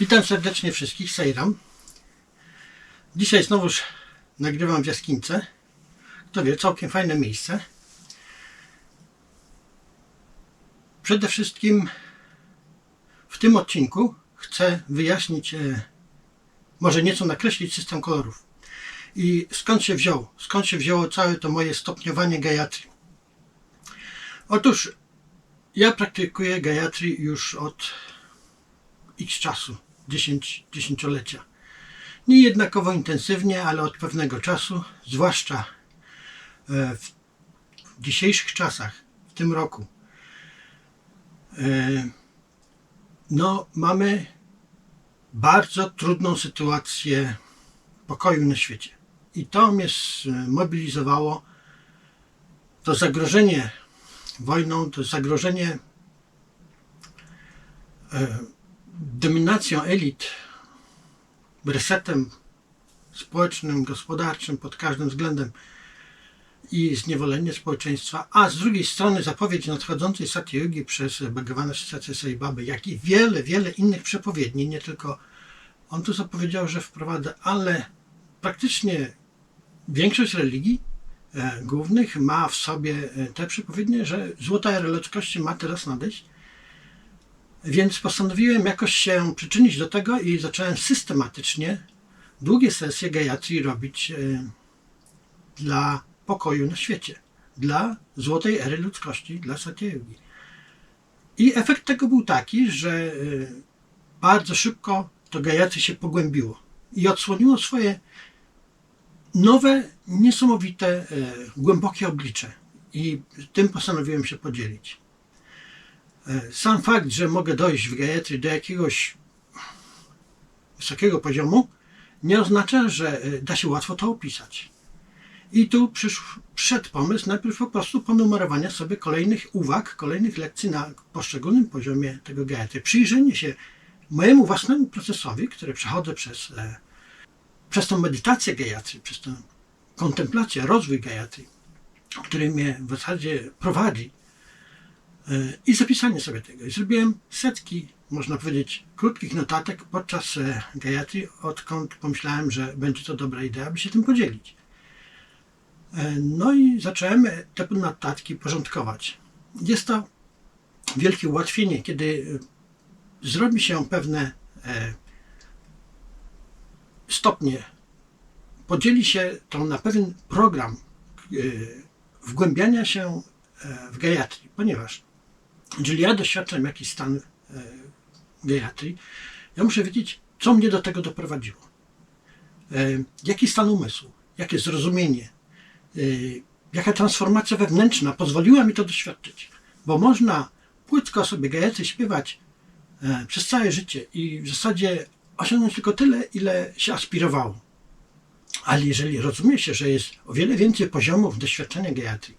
Witam serdecznie wszystkich, Sejram. Dzisiaj znowuż nagrywam w jaskinice. Kto wie, całkiem fajne miejsce. Przede wszystkim w tym odcinku chcę wyjaśnić, e, może nieco nakreślić system kolorów. I skąd się wziął? Skąd się wzięło całe to moje stopniowanie Gayatri? Otóż ja praktykuję Gayatri już od x czasu, 10, dziesięciolecia. Nie jednakowo intensywnie, ale od pewnego czasu, zwłaszcza e, w dzisiejszych czasach, w tym roku, e, no mamy bardzo trudną sytuację pokoju na świecie. I to mnie zmobilizowało, to zagrożenie wojną, to zagrożenie dominacją elit, resetem społecznym, gospodarczym pod każdym względem i zniewolenie społeczeństwa, a z drugiej strony zapowiedź nadchodzącej Satyugi przez Bhagavana Sacya Sai Baba, jak i wiele, wiele innych przepowiedni, nie tylko on tu zapowiedział, że wprowadza, ale praktycznie większość religii e, głównych ma w sobie e, te przepowiednie, że złota era ludzkości ma teraz nadejść. Więc postanowiłem jakoś się przyczynić do tego i zacząłem systematycznie długie sesje Gayatri robić e, dla pokoju na świecie, dla złotej ery ludzkości, dla Satyugi. I efekt tego był taki, że e, bardzo szybko to Gayatri się pogłębiło i odsłoniło swoje nowe, niesamowite, e, głębokie oblicze. I tym postanowiłem się podzielić. Sam fakt, że mogę dojść w Gayatri do jakiegoś wysokiego poziomu, nie oznacza, że e, da się łatwo to opisać. I tu przyszł, przyszedł pomysł najpierw po prostu ponumerowania sobie kolejnych uwag, kolejnych lekcji na poszczególnym poziomie tego Gayatri. Przyjrzenie się mojemu własnemu procesowi, który przechodzę przez, e, przez tą medytację Gayatri, przez tę kontemplację, rozwój Gayatri, który mnie w zasadzie prowadzi i zapisanie sobie tego. I zrobiłem setki, można powiedzieć, krótkich notatek podczas e, Gayatri, odkąd pomyślałem, że będzie to dobra idea, aby się tym podzielić. E, No i zacząłem te notatki porządkować. Jest to wielkie ułatwienie, kiedy e, zrobi się pewne stopnie, podzieli się to na pewien program wgłębiania się w Gayatri, ponieważ jeżeli ja doświadczam jakiś stan e, geriatrii, ja muszę wiedzieć, co mnie do tego doprowadziło. E, jaki stan umysłu, jakie zrozumienie, e, jaka transformacja wewnętrzna pozwoliła mi to doświadczyć. Bo można płytko sobie gejatry śpiewać przez całe życie i w zasadzie osiągnąć tylko tyle, ile się aspirowało. Ale jeżeli rozumie się, że jest o wiele więcej poziomów doświadczenia geriatrii,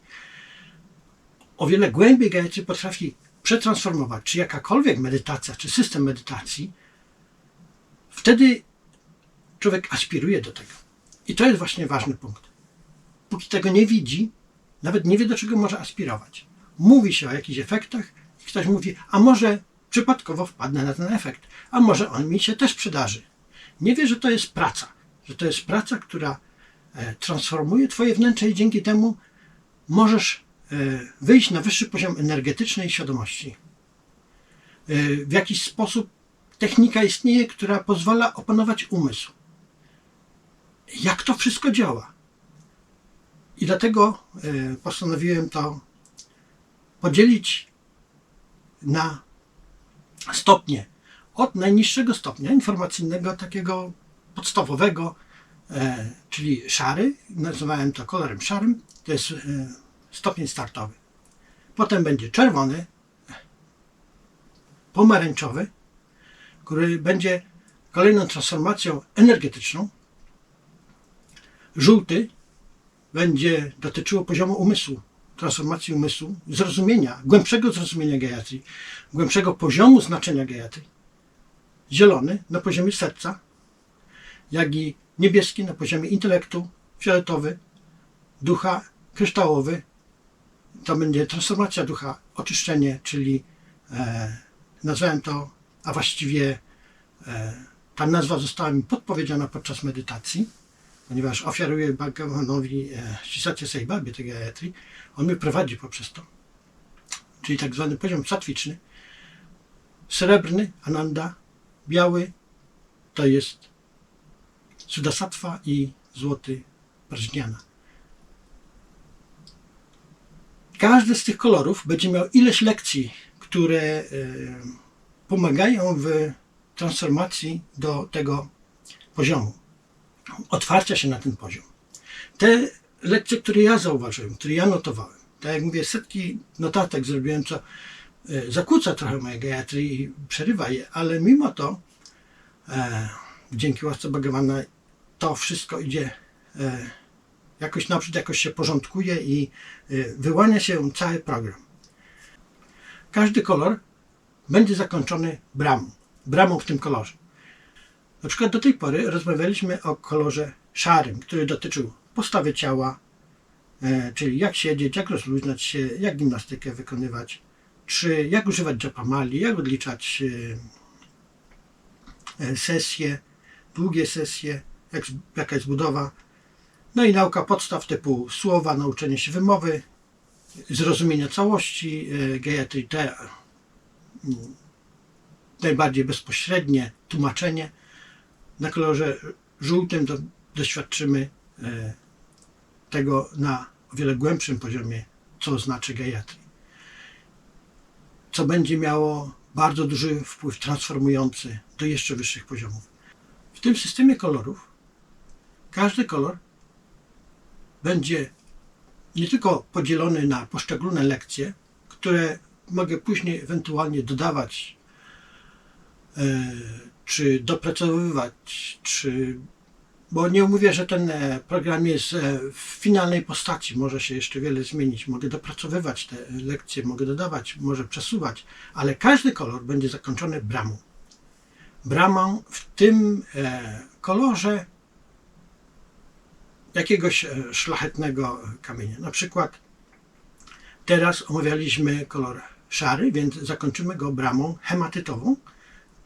o wiele głębiej Gayatri potrafi przetransformować, czy jakakolwiek medytacja, czy system medytacji, wtedy człowiek aspiruje do tego. I to jest właśnie ważny punkt. Póki tego nie widzi, nawet nie wie, do czego może aspirować. Mówi się o jakichś efektach i ktoś mówi, a może przypadkowo wpadnę na ten efekt, a może on mi się też przydarzy. Nie wie, że to jest praca, że to jest praca, która e, transformuje Twoje wnętrze i dzięki temu możesz wyjść na wyższy poziom energetycznej świadomości. E, w jakiś sposób technika istnieje, która pozwala opanować umysł. Jak to wszystko działa? I dlatego e, postanowiłem to podzielić na stopnie. Od najniższego stopnia informacyjnego, takiego podstawowego, czyli szary, nazywałem to kolorem szarym, to jest stopień startowy. Potem będzie czerwony, pomarańczowy, który będzie kolejną transformacją energetyczną. Żółty będzie dotyczyło poziomu umysłu, transformacji umysłu, zrozumienia, głębszego zrozumienia gejatrii, głębszego poziomu znaczenia gejatrii. Zielony na poziomie serca, jak i niebieski na poziomie intelektu, fioletowy, ducha, kryształowy, to będzie transformacja ducha, oczyszczenie, czyli e, nazwałem to, a właściwie e, ta nazwa została mi podpowiedziana podczas medytacji, ponieważ ofiaruję Bhagawanowi e, Shisacie Saibabie tej Gayatri. On mnie prowadzi poprzez to. Czyli tak zwany poziom satwiczny. Srebrny, Ananda, biały to jest Sudasattva i złoty Prajnana. Każdy z tych kolorów będzie miał ileś lekcji, które e, pomagają w transformacji do tego poziomu, otwarcia się na ten poziom. Te lekcje, które ja zauważyłem, które ja notowałem, tak jak mówię, setki notatek zrobiłem, co e, zakłóca trochę moje gayatry i przerywa je, ale mimo to e, dzięki łasce Bhagavana to wszystko idzie jakoś naprzód, jakoś się porządkuje i e, wyłania się cały program. Każdy kolor będzie zakończony bramą, bramą w tym kolorze. Na przykład do tej pory rozmawialiśmy o kolorze szarym, który dotyczył postawy ciała, e, czyli jak siedzieć, jak rozluźniać się, jak gimnastykę wykonywać, czy jak używać japamali, jak odliczać e, e, sesje, długie sesje, jak, jaka jest budowa. No i nauka podstaw typu słowa, nauczenie się wymowy, zrozumienie całości, e, te mm, najbardziej bezpośrednie tłumaczenie. Na kolorze żółtym to doświadczymy e, tego na o wiele głębszym poziomie, co znaczy gayatri. Co będzie miało bardzo duży wpływ transformujący do jeszcze wyższych poziomów. W tym systemie kolorów każdy kolor będzie nie tylko podzielony na poszczególne lekcje, które mogę później ewentualnie dodawać, e, czy dopracowywać, czy. Bo nie mówię, że ten e, program jest e, w finalnej postaci, może się jeszcze wiele zmienić. Mogę dopracowywać te lekcje, mogę dodawać, może przesuwać, ale każdy kolor będzie zakończony bramą. Bramą w tym kolorze jakiegoś e, szlachetnego kamienia. Na przykład teraz omawialiśmy kolor szary, więc zakończymy go bramą hematytową.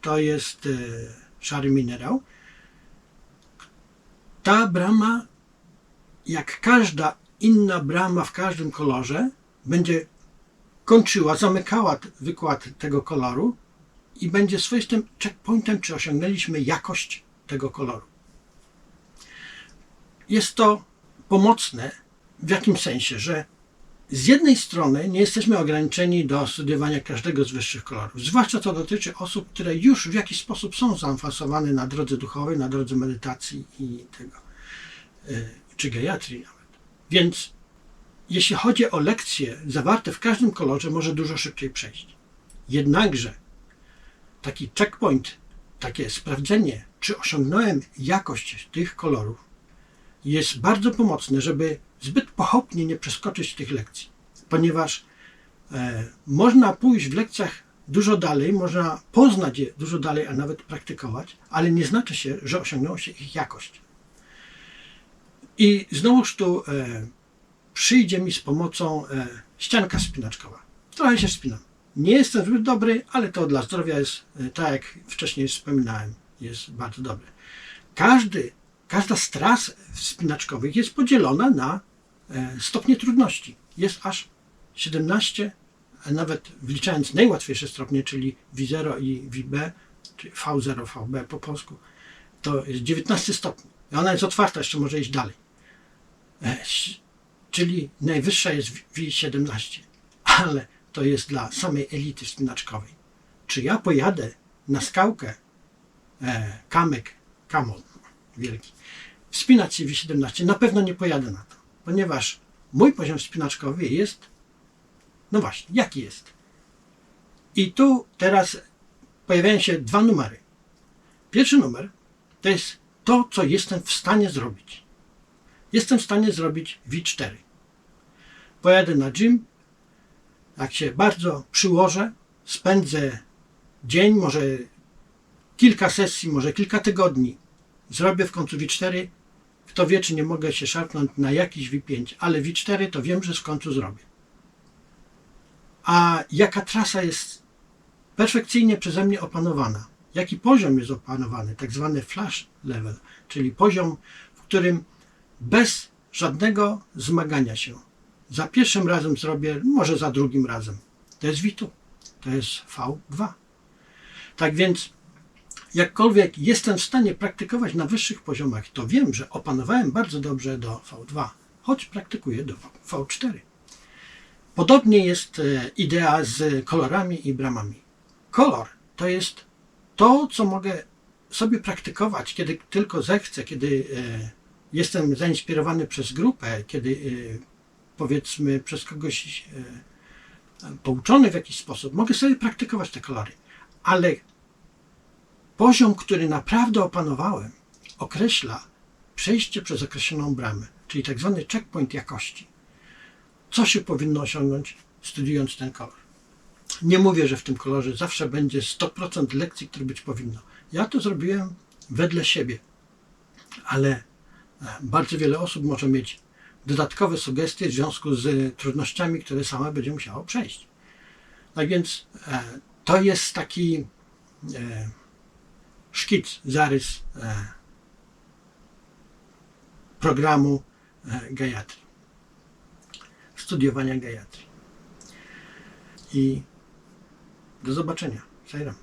To jest e, szary minerał. Ta brama, jak każda inna brama w każdym kolorze, będzie kończyła, zamykała wykład tego koloru i będzie swoistym checkpointem, czy osiągnęliśmy jakość tego koloru. Jest to pomocne w jakim sensie, że z jednej strony nie jesteśmy ograniczeni do studiowania każdego z wyższych kolorów, zwłaszcza to dotyczy osób, które już w jakiś sposób są zaawansowane na drodze duchowej, na drodze medytacji i tego, e, czy gejatrii nawet. Więc jeśli chodzi o lekcje zawarte w każdym kolorze, może dużo szybciej przejść. Jednakże taki checkpoint, takie sprawdzenie, czy osiągnąłem jakość tych kolorów, jest bardzo pomocne, żeby zbyt pochopnie nie przeskoczyć tych lekcji, ponieważ e, można pójść w lekcjach dużo dalej, można poznać je dużo dalej, a nawet praktykować, ale nie znaczy się, że osiągnęło się ich jakość. I znowuż tu e, przyjdzie mi z pomocą e, ścianka spinaczkowa. Trochę się spinam. Nie jestem zbyt dobry, ale to dla zdrowia jest, e, tak jak wcześniej wspominałem, jest bardzo dobre. Każdy każda z tras wspinaczkowych jest podzielona na e, stopnie trudności. Jest aż 17, a nawet wliczając najłatwiejsze stopnie, czyli V0 i VB, czy V0, VB po polsku, to jest 19 stopni. I ona jest otwarta, jeszcze może iść dalej. E, czyli najwyższa jest V17, ale to jest dla samej elity wspinaczkowej. Czy ja pojadę na skałkę e, kamyk, kamon, wielki, wspinać się W17, na pewno nie pojadę na to, ponieważ mój poziom wspinaczkowy jest, no właśnie, jaki jest. I tu teraz pojawiają się dwa numery. Pierwszy numer to jest to, co jestem w stanie zrobić. Jestem w stanie zrobić V4. Pojadę na gym, jak się bardzo przyłożę, spędzę dzień, może kilka sesji, może kilka tygodni Zrobię w końcu V4. Kto wie, czy nie mogę się szarpnąć na jakiś V5, ale V4 to wiem, że w końcu zrobię. A jaka trasa jest perfekcyjnie przeze mnie opanowana, jaki poziom jest opanowany, tak zwany flash level, czyli poziom, w którym bez żadnego zmagania się. Za pierwszym razem zrobię, może za drugim razem. To jest V2, to jest V2. Tak więc, jakkolwiek jestem w stanie praktykować na wyższych poziomach, to wiem, że opanowałem bardzo dobrze do V2, choć praktykuję do V4. Podobnie jest e, idea z kolorami i bramami. Kolor to jest to, co mogę sobie praktykować, kiedy tylko zechcę, kiedy e, jestem zainspirowany przez grupę, kiedy e, powiedzmy przez kogoś pouczony w jakiś sposób, mogę sobie praktykować te kolory. Ale poziom, który naprawdę opanowałem, określa przejście przez określoną bramę, czyli tak zwany checkpoint jakości. Co się powinno osiągnąć, studiując ten kolor? Nie mówię, że w tym kolorze zawsze będzie 100% lekcji, które być powinno. Ja to zrobiłem wedle siebie, ale e, bardzo wiele osób może mieć dodatkowe sugestie w związku z trudnościami, które sama będzie musiało przejść. Tak więc e, to jest taki e, szkic, zarys e, programu e, Gayatri, studiowania Gayatri. I do zobaczenia. Sairam.